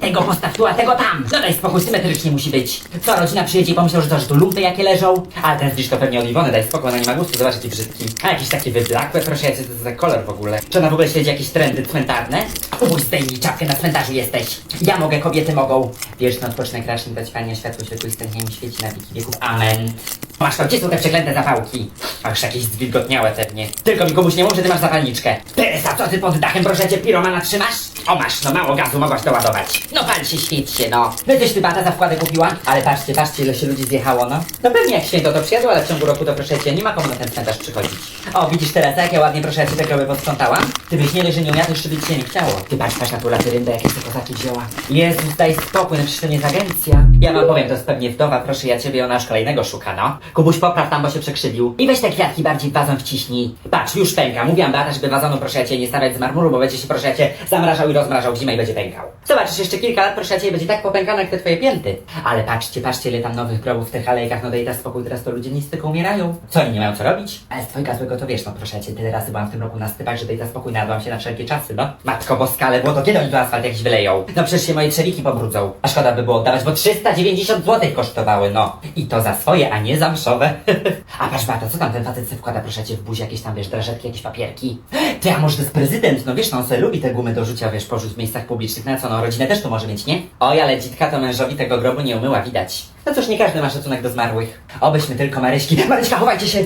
Tego postaw tu, a tego tam. No daj spokój, symetrycznie musi być. Co, rodzina przyjedzie i pomyślał, że to, że tu lumpy jakie leżą? Ale ten zbliż to pewnie od Iwony, daj spokój, ona nie ma gustu, zobacz jaki brzydki. A jakieś takie wyblakłe, proszę, ja co to za kolor w ogóle? Czy ona w ogóle śledzi jakieś trendy cmentarne? Uj, zdejmij czapkę, na cmentarzu jesteś. Ja mogę, kobiety mogą. Wieczny odpoczynek racz dać Panie, światło światło i stęchnie mi świeci na wieki wieków. Amen. Masz to, gdzie są te przeklęte zapałki? Ach, jakieś zwilgotniałe pewnie. Tylko mi komuś nie mów, że ty masz zapalniczkę. Teresa, co ty pod dachem, proszę cię, piromana trzymasz? O masz, no mało gazu, mogłaś to ładować. No pal się, się, no. No coś ty bata za wkładę kupiła? Ale patrzcie, patrzcie, ile się ludzi zjechało, no. No pewnie jak święto to przyjadło, ale w ciągu roku to proszę cię, nie ma komu na ten cmentarz przychodzić. O, widzisz Teresa, jak ja ładnie proszę cię te groby posprzątałam? Ty byś nie że nie umiała, to jeszcze by ci się nie chciało. Ty patrz, patrz na tą latyryndę, jakie te kozaki wzięła. Jezus, daj spokój, no przecież to nie jest agencja. Ja wam powiem, to jest pewnie wdowa, proszę ja ciebie, ona już kolejnego szuka, no. Kubuś, popraw tam, bo się przekrzywił. I weź te kwiatki bardziej w wazon wciśnij. Patrz, już pęka. Mówiłam żeby wazonu, proszę ja cię, nie stawiać z marmuru, bo będzie się, cię, zamrażał i rozmrażał w zimę i będzie pękał. Zobaczysz, jeszcze kilka lat, cię, i będzie tak popękane jak te twoje pięty. Ale patrzcie, patrzcie, ile tam nowych grobów w tych alejkach, no daj ta spokój, teraz to ludzie nic umierają. Co, oni nie mają co robić? Ale z twojego złego to wiesz, no cię, tyle razy byłam w tym roku na stypach, że daj ta spokój, nadłam się na wszelkie czasy, no. Matko boska, ale było to kiedy oni tu asfalt jakiś wyleją? No przecież się moje trzewiki pobrudzą. A szkoda by było oddawać, bo 390 zł kosztowały, no. I to za swoje, a nie za mszowe. a patrz, Bata, co tam ten facet wkłada, w buzi jakieś tam, wiesz, drażetki, jakieś papierki? Może to jest prezydent? No wiesz, no on sobie lubi te gumy do rzucia, wiesz, porzuć w miejscach publicznych. Na co, no rodzinę też tu może mieć, nie? Oj, ale dzitka to mężowi tego grobu nie umyła, widać. No cóż, nie każdy ma szacunek do zmarłych. Obyśmy tylko Maryśki. Maryśka, chowajcie się!